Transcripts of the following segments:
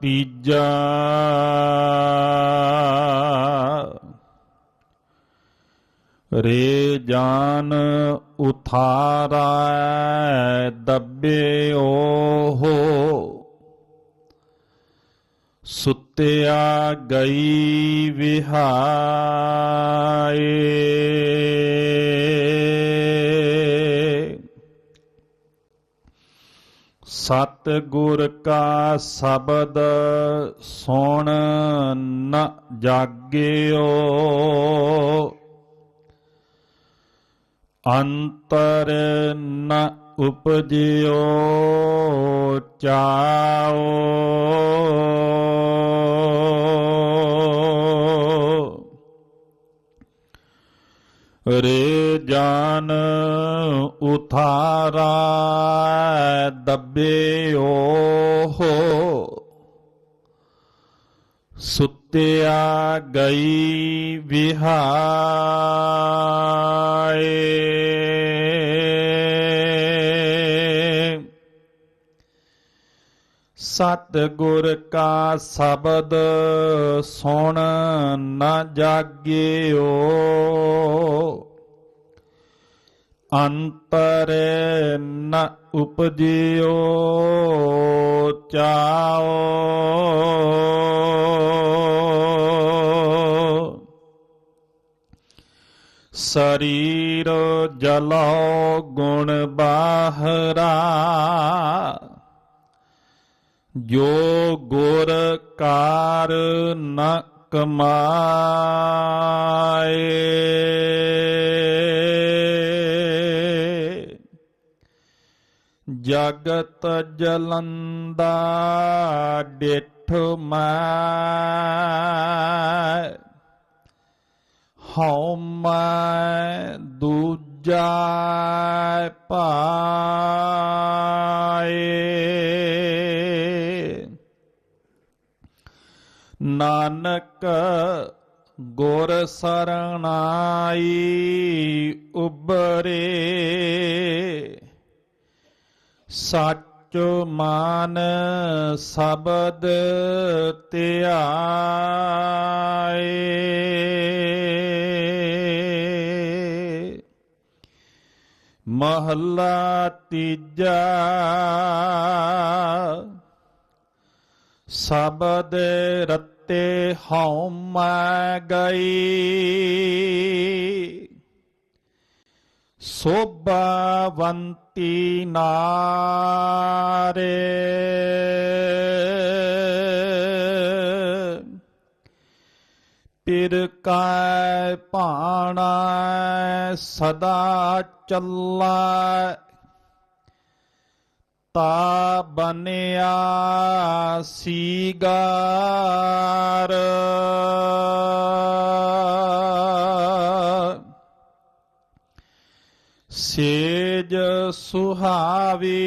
ਤੀਜਾ ਰੇ ਜਾਨ ਉਥਾਰਾ ਦੱਬਿਓ ਹੋ ਸੁੱਤਿਆ ਗਈ ਵਿਹਾਰ। ਸਤ ਗੁਰ ਕਾ ਸ਼ਬਦ ਸੁਣ ਨ ਜਾਗਿਓ। ਅੰਤਰ ਨ ਉਪਜਿਓ ਚਾਓ। ਰੇ ਜਾਨ ਉਥਾਰਾ ਦੱਬਿਓ ਹੋ। ਸੁੱਤਿਆ ਗਈ ਵਿਹਾਏ। ਸਤ ਗੁਰ ਕਾ ਸ਼ਬਦ ਸੁਣ ਨਾ ਜਾਗਿਓ। ਅੰਤਰ ਨ ਉਪਜਿਓ ਚਾਓ। ਸਰੀਰ ਜਲੋ ਗੁਣ ਬਾਹਰਾ ਜੋ ਗੁਰ ਕਾਰ ਨ ਕਮਾਏ। ਜਗਤ ਜਲੰਦਾ ਡਿਠ ਮੈਂ। ਹਉ ਮੈਂ ਦੂਜਾ ਪਾਏ। ਨਾਨਕ ਗੁਰ ਸਰਣਾਈ ਉਬਰੇ ਸੱਚ ਮਾਨ ਸ਼ਬਦ ਧਿਆਏ। ਮਹੱਲਾ ਤੀਜਾ ਸ਼ਬਦ ਰਤੇ ਹਉ ਮੈਂ ਗਈ। ਸੋਭਵੰਤੀ ਨਾਰੇ। ਪਿਰ ਕੈ ਭਾਣਾ ਸਦਾ ਚੱਲਾ। ਤਾ ਬਨਿਆ ਸੀਗਾਰ। ਸੇਜ ਸੁਹਾਵੀ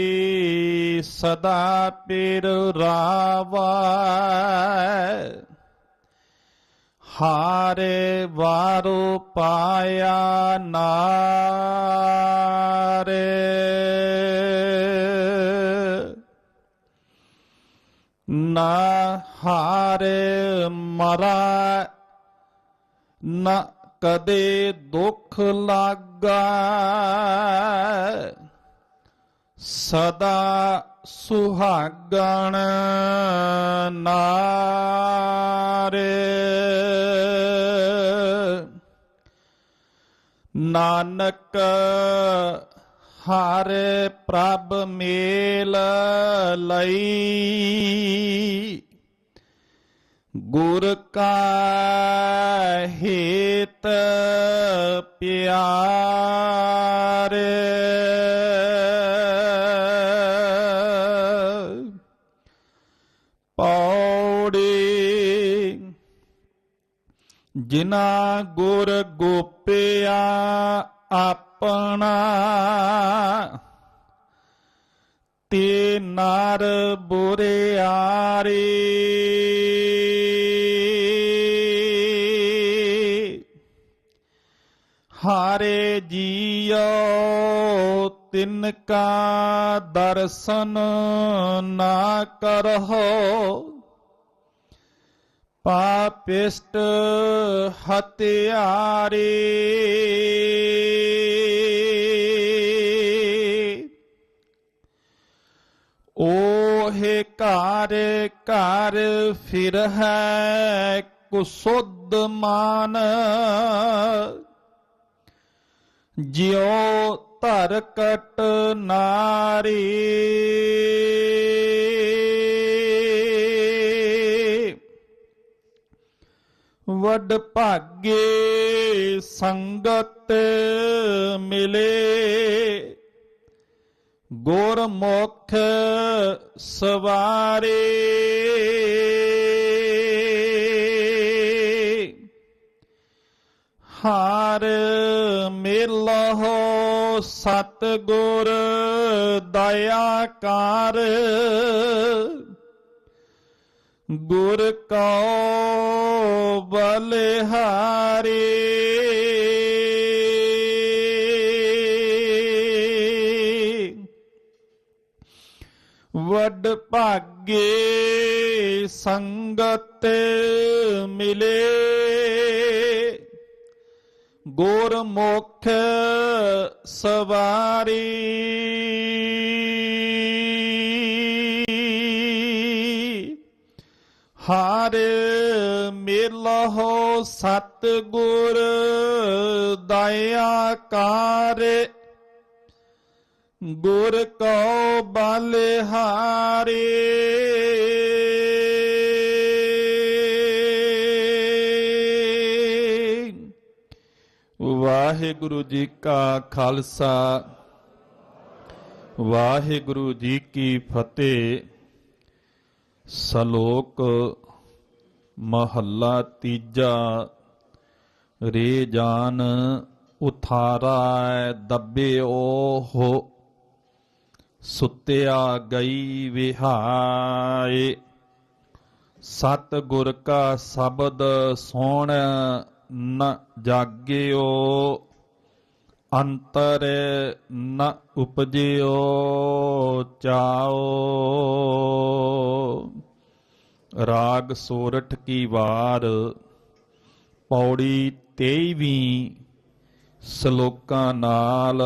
ਸਦਾ ਪਿਰ ਰਾਵਾ। ਹਾਰੇ ਵਾਰੋ ਪਾਇਆ ਨਾਰੇ। ਨਾ ਹਾਰੇ ਮਰਾ ਨਾ ਕਦੇ ਦੁੱਖ ਲਾਗਾ। ਸਦਾ ਸੁਹਾਗਣ ਨਾਰੇ। ਨਾਨਕ ਹਰੇ ਪ੍ਰਭ ਮੇਲ ਲਈ। ਗੁਰ ਕਾ ਹੇਤ ਪਿਆਰੇ। ਪੌੜੀ ਜਿਨਾ ਗੁਰ ਗੋਪਿਆ ਆਪਣਾ ਤੇ ਨਰ ਬੁਰਿਆਰੇ ਜੀਉ ਤਿਨ ਕਾ ਦਰਸ਼ਨ ਨਾ ਕਰਹੁ। ਪਾਪਿਸ਼ਟ ਹਤਿਆਰੇ ਓਹੇ ਘਰ ਘਰ ਫਿਰ ਹੈ ਕੁਸੁੱਧ ਮਾਨ। ਜਿਉ ਧਰ ਕਟ ਨਾਰੀ। ਵਡ ਭਾਗੇ ਸੰਗਤ ਮਿਲੇ। ਗੁਰਮੁਖ ਸਵਾਰੇ। ਹਾਰ ਮਿਲਹੁ ਸਤ ਗੁਰ ਦਇਆ ਕਰ। ਗੁਰ ਕਉ ਬਲਿਹਾਰੀ। ਵੱਡ ਭਾਗੇ ਸੰਗਤ ਮਿਲੇ। ਗੁਰਮੁਖ ਸਵਾਰੀ। ਹਰ ਮਿਲਹੁ ਸਤ ਗੁਰ ਦਇਆ ਕਾਰ। ਗੁਰ ਕਉ ਬਲਿਹਾਰੇ। ਵਾਹਿਗੁਰੂ ਜੀ ਕਾ ਖਾਲਸਾ, ਵਾਹਿਗੁਰੂ ਜੀ ਕੀ ਫਤਿਹ। ਸ਼ਲੋਕ ਮਹੱਲਾ ਤੀਜਾ, ਰੇ ਜਾਨ ਉਥਾਰਾ ਦੱਬਿਓ ਹੋ, ਸੁੱਤਿਆ ਗਈ ਵਿਹਾਏ ਸਤ ਗੁਰ ਕਾ ਸ਼ਬਦ ਸੋਣ ਨ ਜਾਗਿਓ ਅੰਤਰ ਨ ਉਪਜਿਓ ਚਾਓ। ਰਾਗ ਸੋਰਠ ਕੀ ਵਾਰ ਪੌੜੀ 23ਵੀਂ ਸ਼ਲੋਕਾਂ ਨਾਲ।